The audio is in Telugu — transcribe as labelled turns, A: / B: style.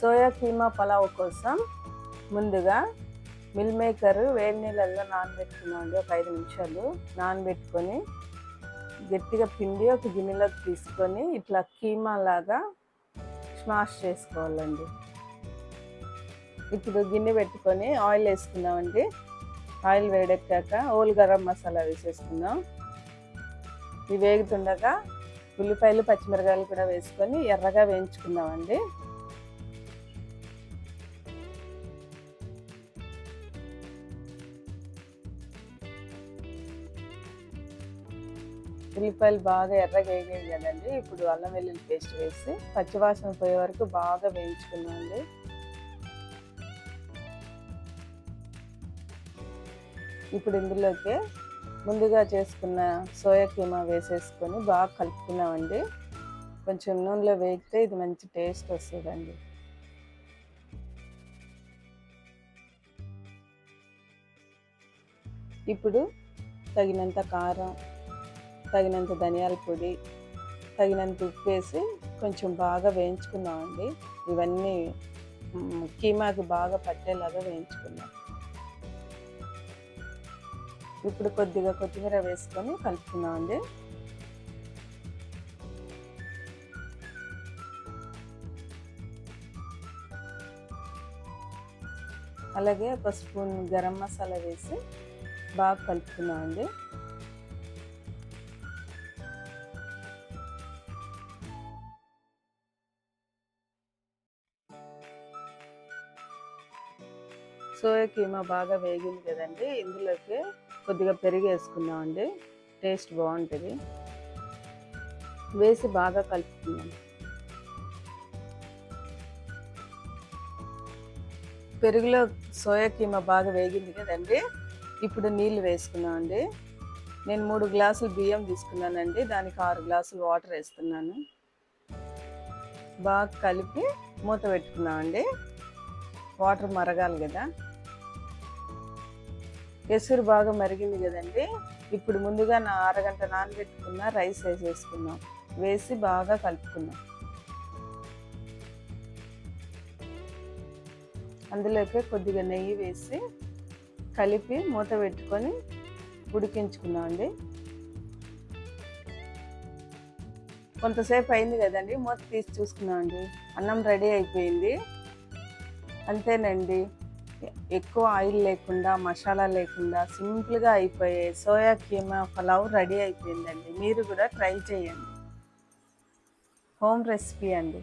A: సోయా కీమా పలావ్ కోసం ముందుగా మిల్ మేకర్ వేడి నీళ్ళల్లో నానబెట్టుకున్నామండి ఒక ఐదు నిమిషాలు. నానబెట్టుకొని గట్టిగా పిండి ఒక గిన్నెలోకి తీసుకొని ఇట్లా కీమా లాగా స్మాష్ చేసుకోవాలండి. ఇప్పుడు గిన్నె పెట్టుకొని ఆయిల్ వేసుకుందామండి. ఆయిల్ వేడెక్కాక ఓల్ గరం మసాలా వేసేసుకుందాం. ఇవి వేగుతుండగా ఉల్లిపాయలు పచ్చిమిరకాయలు కూడా వేసుకొని ఎర్రగా వేయించుకుందామండి. ఉల్లిపాయలు బాగా ఎర్రగా వేగాయి కదండి. ఇప్పుడు అల్లం వెల్లుల్లి పేస్ట్ వేసి పచ్చివాసన పోయే వరకు బాగా వేయించుకున్నాండి ఇప్పుడు ఇందులోకి ముందుగా చేసుకున్న సోయా కీమా వేసేసుకొని బాగా కలుపుకున్నామండి. కొంచెం నూనెలో వేగితే ఇది మంచి టేస్ట్ వస్తుందండి. ఇప్పుడు తగినంత కారం తగినంత ధనియాల పొడి తగినంత ఉప్పు వేసి కొంచెం బాగా వేయించుకున్నామండి ఇవన్నీ కీమాకి బాగా పట్టేలాగా వేయించుకున్నాం ఇప్పుడు కొద్దిగా కొత్తిమీర వేసుకొని కలుపుకున్నామండి అలాగే ఒక స్పూన్ గరం మసాలా వేసి బాగా కలుపుకున్నామండి సోయా కీమా బాగా వేగింది కదండి. ఇందులోకి కొద్దిగా పెరుగు వేసుకున్నామండి టేస్ట్ బాగుంటుంది. వేసి బాగా కలుపుకున్నాం పెరుగులో సోయా కీమా బాగా వేగింది కదండి. ఇప్పుడు నీళ్ళు వేసుకున్నామండి నేను మూడు గ్లాసులు బియ్యం తీసుకున్నానండి. దానికి ఆరు గ్లాసులు వాటర్ వేస్తున్నాను. బాగా కలిపి మూత పెట్టుకున్నామండి వాటర్ మరగాలి కదా. ఎసురు బాగా మరిగింది కదండి. ఇప్పుడు ముందుగా నా అరగంట నానబెట్టుకున్న రైస్ వేసేసుకున్నాం వేసి బాగా కలుపుకున్నాం అందులోకి కొద్దిగా నెయ్యి వేసి కలిపి మూత పెట్టుకొని ఉడికించుకున్నామండి కొంతసేపు అయింది కదండి. మూత తీసి చూసుకున్నామండి అన్నం రెడీ అయిపోయింది. అంతేనండి. ఎక్కువ ఆయిల్ లేకుండా మసాలా లేకుండా సింపుల్గా అయిపోయే సోయా కీమా పలావ్ రెడీ అయిపోయిందండి. మీరు కూడా ట్రై చేయండి. హోమ్ రెసిపీ అండి.